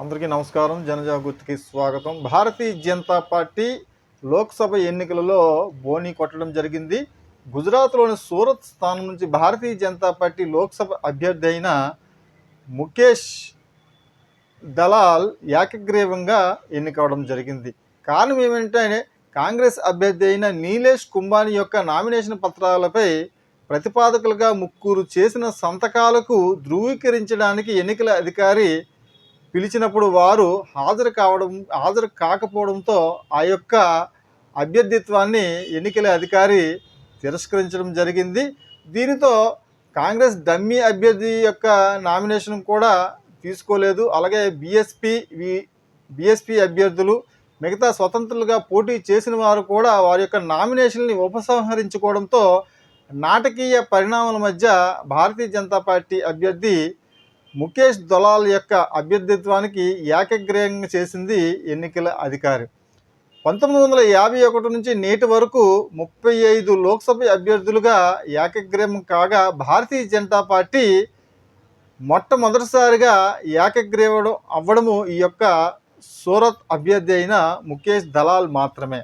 అందరికీ నమస్కారం. జనజాగృతికి స్వాగతం. భారతీయ జనతా పార్టీ లోక్సభ ఎన్నికలలో బోని కొట్టడం జరిగింది. గుజరాత్లోని సూరత్ స్థానం నుంచి భారతీయ జనతా పార్టీ లోక్సభ అభ్యర్థి అయిన ముఖేష్ దలాల్ ఏకగ్రీవంగా ఎన్నికవడం జరిగింది. కారణం ఏమిటంటే కాంగ్రెస్ అభ్యర్థి అయిన నీలేష్ కుంబాని యొక్క నామినేషన్ పత్రాలపై ప్రతిపాదకులుగా ముగ్గురు చేసిన సంతకాలకు ధృవీకరించడానికి ఎన్నికల అధికారి పిలిచినప్పుడు వారు హాజరు కావడం హాజరు కాకపోవడంతో ఆ యొక్క అభ్యర్థిత్వాన్ని ఎన్నికల అధికారి తిరస్కరించడం జరిగింది. దీనితో కాంగ్రెస్ డమ్మీ అభ్యర్థి యొక్క నామినేషన్ కూడా తీసుకోలేదు. అలాగే బీఎస్పీ బీఎస్పీ అభ్యర్థులు మిగతా స్వతంత్రులుగా పోటీ చేసిన వారు కూడా వారి యొక్క నామినేషన్ని ఉపసంహరించుకోవడంతో నాటకీయ పరిణామాల మధ్య భారతీయ జనతా పార్టీ అభ్యర్థి ముఖేష్ దొలాల్ యొక్క అభ్యర్థిత్వానికి ఏకగ్రీయంగా చేసింది ఎన్నికల అధికారి. పంతొమ్మిది వందల యాభై ఒకటి నుంచి నేటి వరకు ముప్పై ఐదు లోక్సభ అభ్యర్థులుగా ఏకగ్రీయం కాగా భారతీయ జనతా పార్టీ మొట్టమొదటిసారిగా ఏకగ్రీవడం అవ్వడము ఈ యొక్క సూరత్ అభ్యర్థి అయిన ముఖేష్ దలాల్ మాత్రమే.